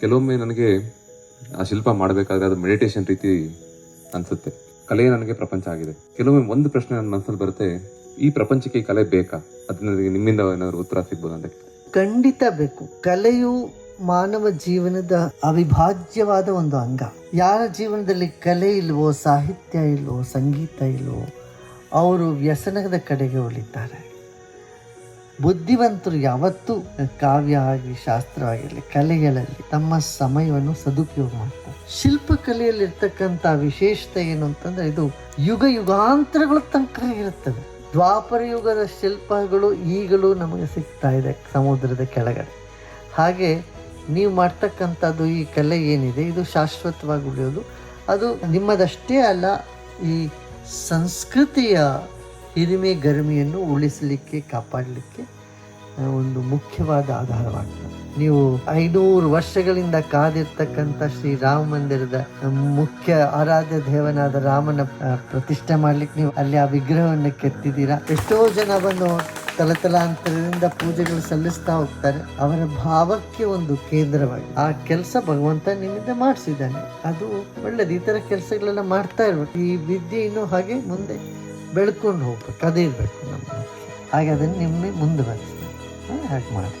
ಕೆಲವೊಮ್ಮೆ ನನಗೆ ಆ ಶಿಲ್ಪ ಮಾಡಬೇಕಾದ್ರೆ ಅದು ಮೆಡಿಟೇಷನ್ ರೀತಿ ಅನ್ಸುತ್ತೆ. ಕಲೆ ನನಗೆ ಪ್ರಪಂಚ ಆಗಿದೆ. ಕೆಲವೊಮ್ಮೆ ಒಂದು ಪ್ರಶ್ನೆ ನನ್ನ ಮನಸ್ಸಲ್ಲಿ ಬರುತ್ತೆ, ಈ ಪ್ರಪಂಚಕ್ಕೆ ಈ ಕಲೆ ಬೇಕಾ? ಅದು ನನಗೆ ನಿಮ್ಮಿಂದ ಏನಾದರೂ ಉತ್ತರ ಸಿಗ್ಬೋದು ಅಂತ ಖಂಡಿತ ಬೇಕು. ಕಲೆಯು ಮಾನವ ಜೀವನದ ಅವಿಭಾಜ್ಯವಾದ ಒಂದು ಅಂಗ. ಯಾರ ಜೀವನದಲ್ಲಿ ಕಲೆ ಇಲ್ವೋ, ಸಾಹಿತ್ಯ ಇಲ್ವೋ, ಸಂಗೀತ ಇಲ್ವೋ, ಅವರು ವ್ಯಸನದ ಕಡೆಗೆ ಒಲಿತಾರೆ. ಬುದ್ಧಿವಂತರು ಯಾವತ್ತೂ ಕಾವ್ಯ ಆಗಲಿ ಶಾಸ್ತ್ರ ಆಗಿರಲಿ ಕಲೆಗಳಲ್ಲಿ ತಮ್ಮ ಸಮಯವನ್ನು ಸದುಪಯೋಗ ಮಾಡ್ತಾರೆ. ಶಿಲ್ಪಕಲೆಯಲ್ಲಿರ್ತಕ್ಕಂಥ ವಿಶೇಷತೆ ಏನು ಅಂತಂದ್ರೆ ಇದು ಯುಗ ಯುಗಾಂತರಗಳ ತನಕ ಇರುತ್ತದೆ. ದ್ವಾಪರ ಯುಗದ ಶಿಲ್ಪಗಳು ಈಗಲೂ ನಮಗೆ ಸಿಗ್ತಾ ಇದೆ ಸಮುದ್ರದ ಕೆಳಗಡೆ. ಹಾಗೆ ನೀವು ಮಾಡ್ತಕ್ಕಂಥದ್ದು ಈ ಕಲೆ ಏನಿದೆ, ಇದು ಶಾಶ್ವತವಾಗಿ ಉಳಿಯೋದು. ಅದು ನಿಮ್ಮದಷ್ಟೇ ಅಲ್ಲ, ಈ ಸಂಸ್ಕೃತಿಯ ಹಿರಿಮೆ ಗರಿಮೆಯನ್ನು ಉಳಿಸಲಿಕ್ಕೆ, ಕಾಪಾಡಲಿಕ್ಕೆ ಒಂದು ಮುಖ್ಯವಾದ ಆಧಾರವಾಗ್ತದೆ. ನೀವು ಐನೂರು ವರ್ಷಗಳಿಂದ ಕಾದಿರ್ತಕ್ಕಂಥ ಶ್ರೀ ರಾಮ ಮಂದಿರದ ಮುಖ್ಯ ಆರಾಧ್ಯ ದೇವನಾದ ರಾಮನ ಪ್ರತಿಷ್ಠೆ ಮಾಡ್ಲಿಕ್ಕೆ ನೀವು ಅಲ್ಲಿ ಆ ವಿಗ್ರಹವನ್ನು ಕೆತ್ತಿದ್ದೀರಾ? ಎಷ್ಟೋ ಜನ ಬಂದು ತಲತಲಾಂತರದಿಂದ ಪೂಜೆಗಳು ಸಲ್ಲಿಸ್ತಾ ಹೋಗ್ತಾರೆ. ಅವರ ಭಾವಕ್ಕೆ ಒಂದು ಕೇಂದ್ರವಾಗಿ ಆ ಕೆಲಸ ಭಗವಂತ ನಿಮ್ಮಿಂದ ಮಾಡಿಸಿದ್ದಾನೆ. ಅದು ಒಳ್ಳೇದು. ಈ ಥರ ಕೆಲಸಗಳೆಲ್ಲ ಮಾಡ್ತಾ ಇರ್ಬೇಕು. ಈ ವಿದ್ಯೆ ಇನ್ನೂ ಹಾಗೆ ಮುಂದೆ ಬೆಳ್ಕೊಂಡು ಹೋಗ್ಬೇಕು ಅದೇ ಇರಬೇಕು ನಮ್ಮ ಹಾಗೆ ಅದನ್ನು ನಿಮ್ಮ ಮುಂದೆ ಹಾಗೆ ಮಾಡಿ